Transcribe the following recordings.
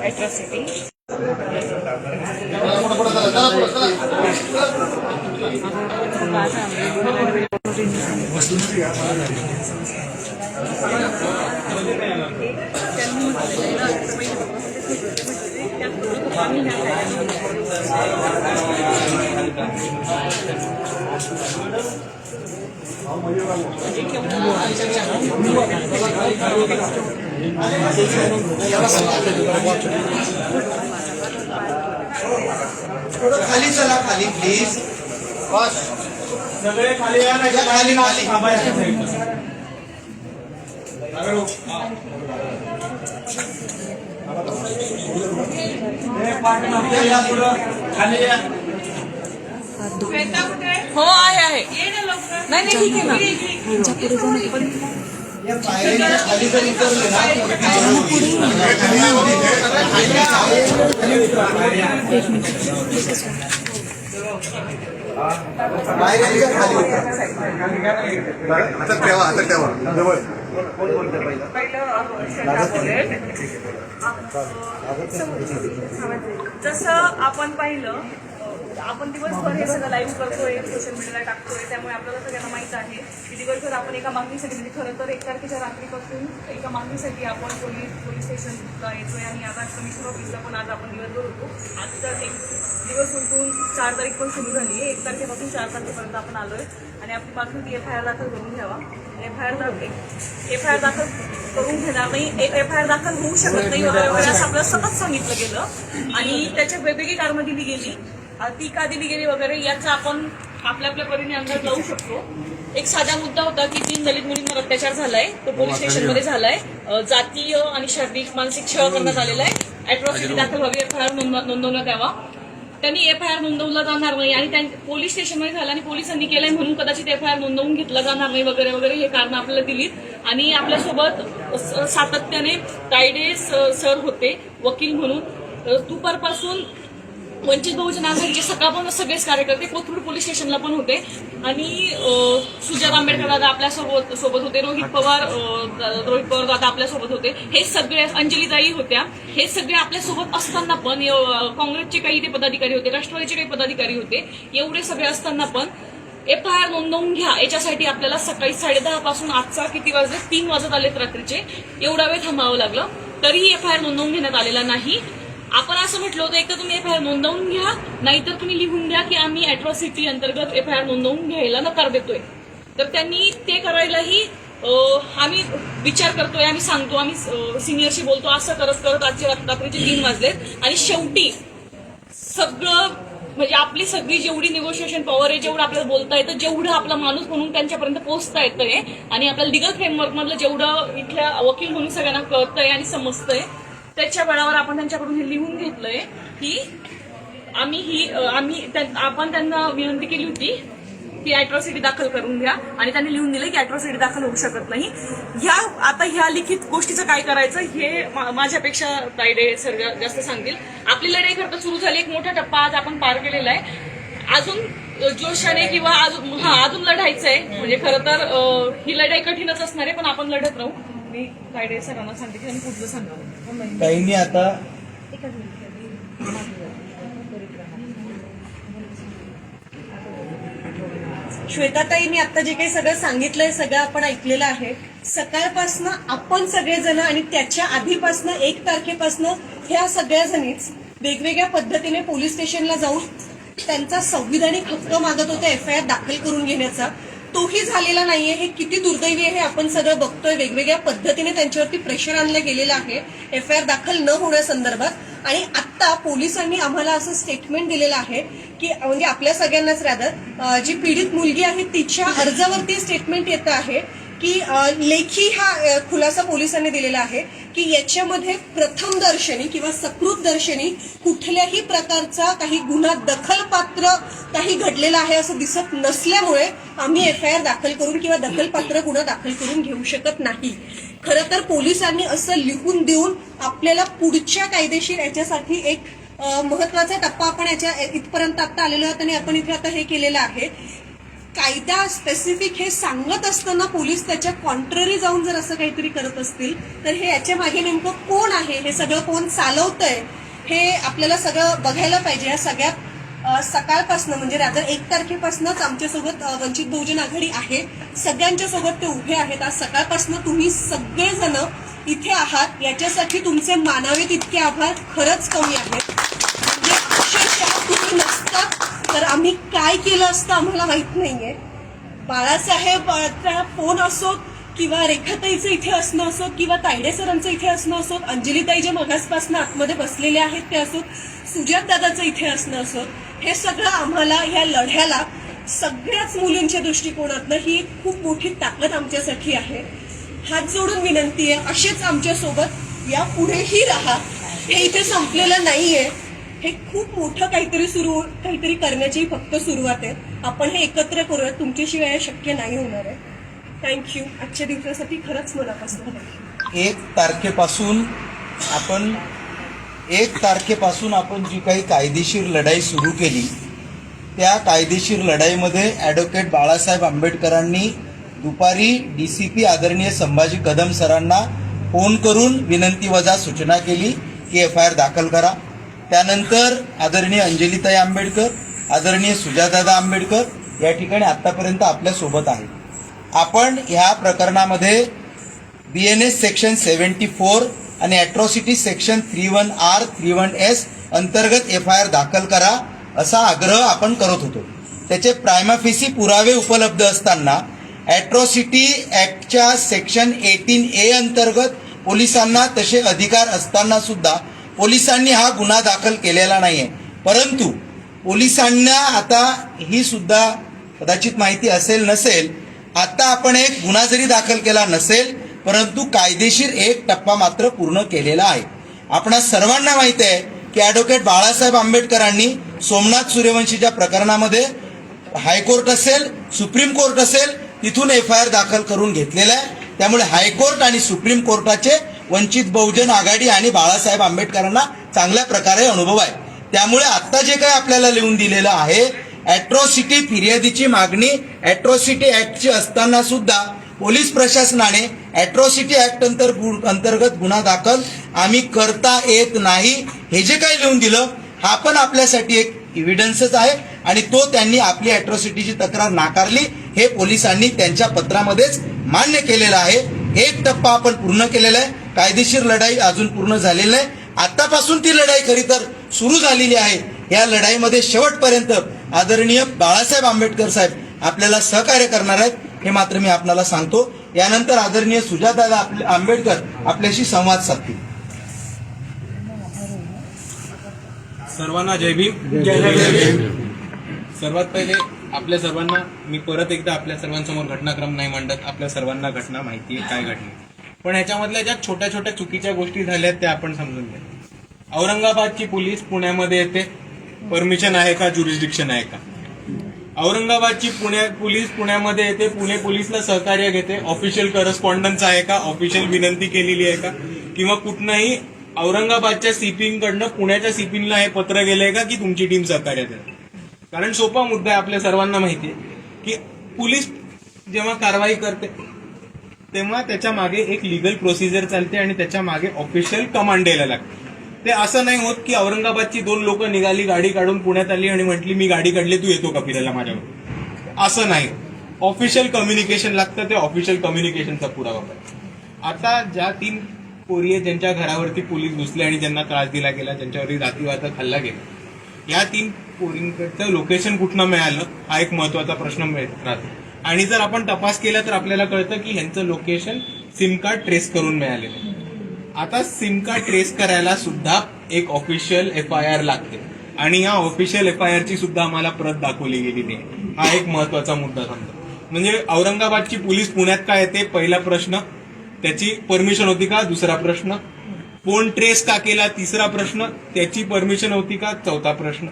Atrocity थोडं खाली चला खाली प्लीज़ बस. सगळे खाली या नाही खाली, खाली. थांबायचं साईडला. हे पाठीमागे या पुढं. खाली या हो आहे आहे नाही नाही ठीक आहे ना या पायऱ्यांच्या खाली जर उतरले ना पायऱ्यांच्या खाली उतरा. हातात जसं आपण पाहिलं आपण दिवसभर हे सगळं लाईव्ह करतोय सोशल मीडियाला टाकतोय त्यामुळे आपल्याला सगळ्यांना माहीत आहे की दिवसभर आपण एका मागणीसाठी म्हणजे खरं तर एक तारखेच्या रात्रीपासून एका मागणीसाठी आपण पोलीस पोलीस स्टेशनला येतोय आणि आता कमिशनर ऑफिसला पण आज आपण दिवसभर होतो. आज तर एक दिवस उलटून चार तारीख पण सुरू झाली आहे. एक तारखेपासून चार तारखेपर्यंत आपण आलोय आणि आपली मागणी ती एफ आय आर दाखल करून घ्यावा. F I R F I R दाखल करून घेणार नाही. एफ आय आर दाखल होऊ शकत नाही. वगैरे आपल्याला सतत सांगितलं गेलं. आणि त्याच्या वेगवेगळी कारणं दिली गेली. ती का दिली गेली वगैरे याचा आपण आपल्या आपल्या परीने अंदाज लावू शकतो. एक साधा मुद्दा होता की तीन दलित मुलींवर अत्याचार झालाय तो पोलीस स्टेशनमध्ये झालाय. जातीय आणि शारीरिक मानसिक छळ करण्यात आलेला आहे. अॅट्रॉसिटी दाखल व्हावी एफ आय आर नोंदवण्यात यावा. त्यांनी एफ आय आर नोंदवला जाणार नाही आणि पोलीस स्टेशनमध्ये झालं आणि पोलिसांनी केलंय म्हणून कदाचित एफ आय आर नोंदवून घेतला जाणार नाही वगैरे वगैरे हे कारण आपल्याला दिलीत. आणि आपल्यासोबत सातत्याने कायडे स- सर होते वकील म्हणून. दुपारपासून वंचित बहुजन आघाडीचे सकाळपासून सगळेच कार्यकर्ते कोथरूड पोलीस स्टेशनला पण होते. आणि अ, सुजात आंबेडकर दादा आपल्यासोबत सोबत होते. रोहित पवार रोहित पवार दादा आपल्यासोबत होते. हे सगळे अंजलीताई होत्या. हे सगळे आपल्यासोबत असताना पण काँग्रेसचे काही ते पदाधिकारी होते राष्ट्रवादीचे काही पदाधिकारी होते. एवढे सगळे असताना पण एफ आय आर नोंदवून घ्या. याच्यासाठी आपल्याला सकाळी साडेदहा पासून आजचा किती वाजले? तीन वाजत आलेत रात्रीचे. एवढा वेळ थांबावं लागलं. तरीही एफ आय आर नोंदवून घेण्यात आलेला नाही. आपण असं म्हटलं होतं एकतर तुम्ही एफ आय आर नोंदवून घ्या नाहीतर तुम्ही लिहून द्या की आम्ही अॅट्रॉसिटी अंतर्गत एफ आय आर नोंदवून घ्यायला नकार देतोय. तर त्यांनी ते करायलाही आम्ही विचार करतोय आम्ही सांगतो आम्ही सिनियरशी बोलतो असं करत करत आजचे रात्रीचे तीन वाजलेत. आणि शेवटी सगळं म्हणजे आपली सगळी जेवढी निगोशिएशन पॉवर आहे जेवढं आपल्याला बोलता येतं जेवढं आपला माणूस म्हणून त्यांच्यापर्यंत पोहोचता येतंय आणि आपल्याला लिगल फ्रेमवर्क मधलं जेवढं इथल्या वकील म्हणून सगळ्यांना कळतंय आणि समजतंय त्याच्या बळावर आपण त्यांच्याकडून हे लिहून घेतलंय की आम्ही ही आम्ही आपण त्यांना विनंती केली होती की अॅट्रॉसिटी दाखल करून घ्या. आणि त्यांनी लिहून दिलं की अॅट्रॉसिटी दाखल होऊ शकत नाही. ह्या आता ह्या लिखित गोष्टीचं काय करायचं हे माझ्यापेक्षा तायडे सर जास्त सांगतील. आपली लढाई खरं सुरू झाली. एक मोठा टप्पा आज आपण पार केलेला आहे. अजून जोशाने किंवा अजून हा अजून लढायचं आहे. म्हणजे खरं तर ही लढाई कठीणच असणार आहे पण आपण लढत राहू. मी तायडे सरांना सांगते की त्यांनी पुढचं सांगावं. ताईंनी आता श्वेताताईंनी आता जे काही सगळं सांगितलंय सगळं आपण ऐकलेलं आहे. सकाळपासनं आपण सगळेजण आणि त्याच्या आधीपासनं एक तारखेपासनं ह्या सगळ्या जणीच वेगवेगळ्या पद्धतीने पोलीस स्टेशनला जाऊन त्यांचा संविधानिक हक्क मागत होते एफ आय आर दाखल करून घेण्याचा. तोही झालेला नाहीये हे किती दुर्दैवी आहे हे आपण सगळं बघतोय वेगवेगळ्या पद्धतीने त्यांच्यावरती प्रेशर आणलं गेलेलं आहे. एफ आय आर दाखल न होण्यासंदर्भात आणि आत्ता पोलिसांनी आम्हाला असं स्टेटमेंट दिलेलं आहे की म्हणजे आपल्या सगळ्यांनाच रादर जी पीडित मुलगी आहे तिच्या अर्जावरती स्टेटमेंट येतं आहे. की लेखी हा खुलासा पोलिसांनी दिलेला आहे की याच्यामध्ये प्रथम दर्शनी किंवा सकृत दर्शनी कुठल्याही प्रकारचा काही गुन्हा दखलपात्र काही घडलेला आहे असं दिसत नसल्यामुळे आम्ही एफ आय आर दाखल करून किंवा दखलपात्र गुन्हा दाखल करून घेऊ शकत नाही. खरं तर पोलिसांनी असं लिहून देऊन आपल्याला पुढच्या कायदेशीर याच्यासाठी एक महत्त्वाचा टप्पा आपण याच्या इथपर्यंत आता आलेलो आहोत आणि आपण इथे आता हे केलेलं आहे कायदा स्पेसिफिक हे सांगत असताना पोलीस त्याच्या कॉन्ट्ररी जाऊन जर असं काहीतरी करत असतील तर हे याच्या मागे नेमकं कोण आहे? हे सगळं कोण चालवतंय? हे आपल्याला सगळं बघायला पाहिजे. या सगळ्यात सकाळपासनं म्हणजे रात्र एक तारखेपासूनच आमच्यासोबत वंचित बहुजन आघाडी आहे. सगळ्यांच्या सोबत ते उभे आहेत. आज सकाळपासून तुम्ही सगळेजण इथे आहात. याच्यासाठी तुमचे मानावे तितके आभार. खरंच कमी आहेत. म्हणजे अक्षरशः तुम्ही नसतात तर आम्ही काय केलं असतं आम्हाला माहीत नाहीये. बाळासाहेब फोन असोत किंवा रेखाताईचं इथे असणं असोत किंवा तायडे सरांचं इथे असणं असोत अंजलीताई जे मगासपासून आतमध्ये बसलेले आहेत ते असोत सुजात दादाचं इथे असणं असोत हे सगळं आम्हाला ह्या लढ्याला सगळ्याच मुलींच्या दृष्टिकोनातनं ही एक खूप मोठी ताकद आमच्यासाठी आहे. हात जोडून विनंती आहे असेच आमच्यासोबत या पुढेही राहा. हे इथे संपलेलं नाहीये. हे खूप मोठं काहीतरी सुरू काहीतरी करण्याची फक्त सुरुवात आहे. आपण हे एकत्र करूयात तुमच्याशिवाय शक्य नाही होणार आहे. थँक्यू आजच्या दिवसासाठी खरंच मनापासून एक तारखेपासून आपण एक तारखेपासून आपण जी काही कायदेशीर लढाई सुरू केली त्या कायदेशीर लढाईमध्ये ॲडव्होकेट बाळासाहेब आंबेडकरांनी दुपारी डी सी पी आदरणीय संभाजी कदम सरांना फोन करून विनंती वजा सूचना केली की एफ आय आर दाखल करा. त्यानंतर आदरणीय अंजलीताई आंबेडकर आदरणीय सुजादादा आंबेडकर या ठिकाणी आत्तापर्यंत आपल्यासोबत आहेत. आपण ह्या प्रकरणामध्ये B N S section seventy four आणि atrocity section three one R three one S अंतर्गत एफ आय आर दाखल करा असा आग्रह आपण करत होतो. त्याचे प्रायमाफिसी पुरावे उपलब्ध असताना ॲट्रॉसिटी ॲक्टच्या सेक्शन एटीन ए अंतर्गत पोलिसांना तसे अधिकार असताना सुद्धा पोलिसांनी हा गुन्हा दाखल केलेला नाही आहे परंतु पोलिसांना आता ही सुद्धा कदाचित माहिती असेल नसेल आता आपण एक गुन्हा जरी दाखल केला नसेल परंतु कायदेशीर एक टप्पा मात्र पूर्ण केलेला आहे. आपणा सर्वांना माहिती आहे की ॲडव्होकेट बाळासाहेब आंबेडकरांनी सोमनाथ सूर्यवंशीच्या प्रकरणामध्ये हायकोर्ट असेल सुप्रीम कोर्ट असेल तिथून एफ आय आर दाखल करून घेतलेला आहे. त्यामुळे हायकोर्ट आणि सुप्रीम कोर्टाचे वंचित बहुजन आघाडी आणि बाळासाहेब आंबेडकरांना चांगल्या प्रकारे अनुभव आहे. त्यामुळे आता जे काही आपल्याला लिहून दिलेलं आहे अॅट्रॉसिटी फिर्यादीची मागणी अॅट्रॉसिटी ऍक्टची असताना सुद्धा पोलीस प्रशासनाने अॅट्रॉसिटी ऍक्ट अंतर अंतर्गत गुन्हा दाखल आम्ही करता येत नाही. हे जे काही लिहून दिलं हा पण आपल्यासाठी एक इव्हिडन्सच आहे आणि तो त्यांनी आपली अॅट्रॉसिटीची तक्रार नाकारली. हे पोलिसांनी त्यांच्या पत्रामध्येच मान्य केलेलं आहे. एक टप्पा आपण पूर्ण केलेला आहे. कायदेशीर लढाई अजून पूर्ण झालेली नाही. आतापासून ती लढाई खरी तर सुरू झालेली आहे. या लढाईमध्ये शेवटपर्यंत आदरणीय बाळासाहेब आंबेडकर साहेब आपल्याला सहकार्य करणार आहेत हे मात्र मी आपल्याला सांगतो. यानंतर आदरणीय सुजातादा आपले- आंबेडकर आपल्याशी संवाद साधतील. सर्वांना जय भीम. जय सर्वात पहिले आपल्या सर्वांना मी परत एकदा आपल्या सर्वांसमोर घटनाक्रम नाही मांडत. आपल्या सर्वांना घटना माहिती आहे काय घडली. पण ह्याच्यामधल्या ज्या छोट्या छोट्या चुकीच्या गोष्टी झाल्यात त्या आपण समजून घ्या. औरंगाबादची पोलीस पुण्यामध्ये येते. परमिशन आहे का? ज्युरिस्डिक्शन आहे का? औरंगाबादची पुण्या पोलीस पुण्यामध्ये येते. पुणे पोलीसला सहकार्य घेते. ऑफिशियल करस्पॉन्डन्स आहे का? ऑफिशियल विनंती केलेली आहे का? किंवा कुठनंही औरंगाबादच्या सीपींकडनं पुण्याच्या सीपींना हे पत्र गेलंय का की तुमची टीम सहकार्य देते कारण सोपा मुद्दा आहे आपल्या सर्वांना माहिती आहे की पोलीस जेव्हा कारवाई करते तेव्हा त्याच्यामागे एक लिगल प्रोसिजर चालते आणि त्याच्यामागे ऑफिशियल कमांड द्यायला लागते. ते असं नाही होत की औरंगाबादची दोन लोक निघाली गाडी काढून पुण्यात आली आणि म्हटली मी गाडी काढली तू येतो का फिरायला माझ्यावर? असं नाही. ऑफिशियल कम्युनिकेशन लागतं ते ऑफिशियल कम्युनिकेशनचा पुरावा. आता ज्या तीन पोरी आहेत ज्यांच्या घरावरती पोलीस घुसले आणि ज्यांना त्रास दिला गेला ज्यांच्यावरती जातीवाद खाल्ला गेला या तीन पोरींकडचं लोकेशन कुठनं मिळालं हा एक महत्त्वाचा प्रश्न मिळत राहतो. आणि जर आपण तपास केला तर आपल्याला कळतं की ह्यांचं लोकेशन सिम कार्ड ट्रेस करून मिळालेलं आहे आता सिम कार्ड ट्रेस करायला सुद्धा एक ऑफिशियल एफ आय आर लागते. आणि या ऑफिशियल एफ आय आर ची सुद्धा आम्हाला प्रत दाखवली गेलेली आहे हा एक महत्त्वाचा मुद्दा समजा. म्हणजे औरंगाबादची पोलीस पुण्यात काय येते पहिला प्रश्न त्याची परमिशन होती का? दुसरा प्रश्न. फोन ट्रेस का केला? तिसरा प्रश्न त्याची परमिशन होती का? चौथा प्रश्न.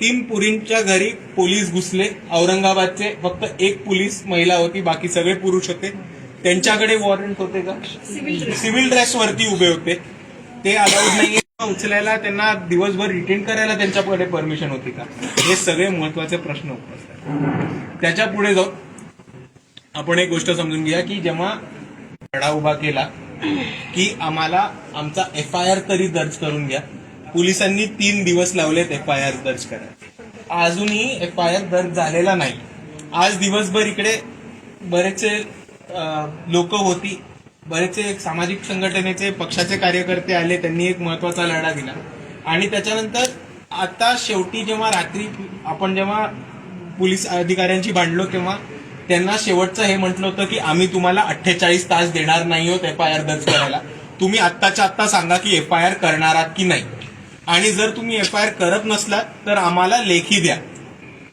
तीन पुरींच्या घरी पोलीस घुसले. औरंगाबादचे फक्त एक पोलीस महिला होती बाकी सगळे पुरुष होते. त्यांच्याकडे वॉरंट होते का? सिव्हिल ड्रेस वरती उभे होते. ते अलाउड नाहीये. उचलायला त्यांना दिवसभर रिटेन करायला त्यांच्याकडे परमिशन होती का? हे सगळे महत्त्वाचे प्रश्न उपस्थित. त्याच्या पुढे जाऊन आपण एक गोष्ट समजून घ्या की जेव्हा लढा उभा केला की आम्हाला आमचा एफ आय आर तरी दर्ज करून घ्या. पोलिसांनी तीन दिवस लावलेत एफ आय आर दर्ज करायला. अजूनही एफ आय आर दर्ज झालेला नाही. आज दिवसभर इकडे बरेचसे लोक होती. बरेचसे सामाजिक संघटनेचे पक्षाचे कार्यकर्ते आले त्यांनी एक महत्त्वाचा लढा दिला. आणि त्याच्यानंतर आता शेवटी जेव्हा रात्री आपण जेव्हा पोलीस अधिकाऱ्यांशी भांडलो तेव्हा त्यांना शेवटचं हे म्हटलं होतं की आम्ही तुम्हाला अठ्ठेचाळीस तास देणार नाही आहोत एफ आय आर दर्ज करायला. तुम्ही आत्ताच्या आत्ता सांगा की एफ आय आर करणार आहात की नाही. आणि जर तुम्ही एफ आय आर करत नसलात तर आम्हाला लेखी द्या.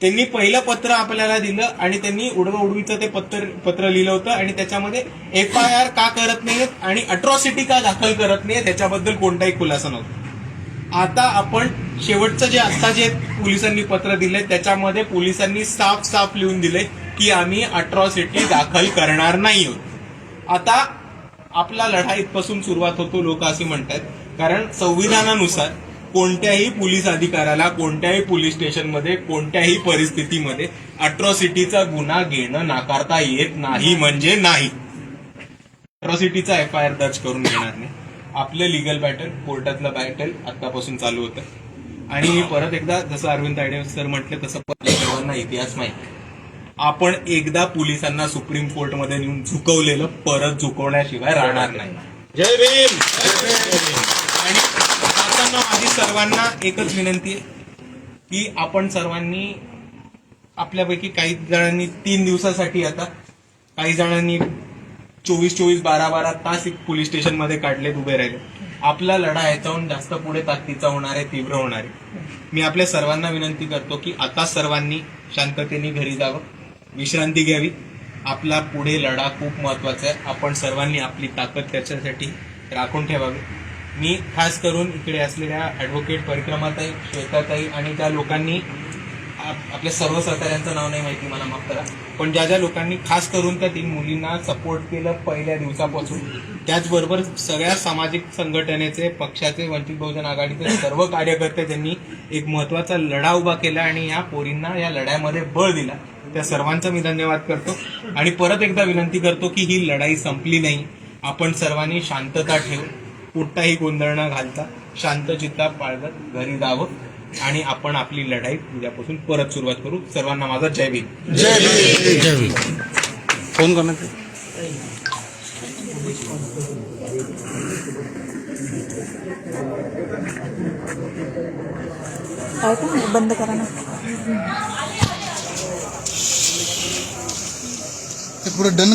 त्यांनी पहिलं पत्र आपल्याला दिलं आणि त्यांनी उडव उडवीचं ते पत्र पत्र लिहिलं होतं आणि त्याच्यामध्ये एफ आय आर का करत नाहीत आणि अट्रॉसिटी का दाखल करत नाही त्याच्याबद्दल कोणताही खुलासा नव्हता. आता आपण शेवटचं जे आता जे पोलिसांनी पत्र दिले त्याच्यामध्ये पोलिसांनी साफ साफ लिहून दिले की आम्ही अट्रॉसिटी दाखल करणार नाही आहोत. आता आपला लढा इथपासून सुरुवात होतो लोक असे म्हणतात. कारण संविधानानुसार कोणत्याही पोलीस अधिकाऱ्याला कोणत्याही पोलीस स्टेशनमध्ये कोणत्याही परिस्थितीमध्ये अट्रॉसिटीचा गुन्हा घेणं नाकारता येत नाही म्हणजे नाही. अट्रॉसिटीचा एफ आय आर दर्ज करून घेणार नाही. आपलं लिगल बॅटल कोर्टातलं बॅटल आतापासून चालू होतं. आणि परत एकदा जसं अरविंद तायडे सर म्हटलं तसं सर्वांना इतिहास माहिती आपण एकदा पोलिसांना सुप्रीम कोर्टमध्ये नेऊन झुकवलेलं परत झुकवण्याशिवाय राहणार नाही. जय भीम! जाताना माझी सर्वांना एकच विनंती आहे की आपण सर्वांनी आपल्यापैकी काही जणांनी तीन दिवसासाठी आता काही जणांनी चोवीस चोवीस बारा बारा तास एक पोलीस स्टेशनमध्ये काढलेत उभे राहिले. आपला लढा याच्याहून जास्त पुढे ताकदीचा होणार आहे तीव्र होणार आहे. मी आपल्या सर्वांना विनंती करतो की आता सर्वांनी शांततेने घरी जावं विश्रांती घ्यावी. आपला पुढे लढा खूप महत्त्वाचा आहे. आपण सर्वांनी आपली ताकद त्याच्यासाठी राखून ठेवावी. मी खास करून इकडे असलेल्या ऍडव्होकेट परिक्रमाताई श्वेताताई आणि त्या लोकांनी आपल्या सर्व सहकाऱ्यांचं नाव नाही माहिती मला माफ करा. पण ज्या ज्या लोकांनी खास करून त्या तीन मुलींना सपोर्ट केलं पहिल्या दिवसापासून त्याचबरोबर सगळ्या सामाजिक संघटनेचे पक्षाचे वंचित बहुजन आघाडीचे सर्व कार्यकर्ते त्यांनी एक महत्त्वाचा लढा उभा केला आणि या पोरींना या लढ्यामध्ये बळ दिला त्या सर्वांचा मी धन्यवाद करतो. आणि परत एकदा विनंती करतो की ही लढाई संपली नाही. आपण सर्वांनी शांतता ठेवून कुठताही गोंधळ न घालता शांत चित्ता बाळगत घरी जावं आणि आपण आपली लढाई उद्यापासून परत सुरुवात करू. सर्वांना माझा जय भीम. फोन करण्यात काय का बंद करा ना. पुढे डन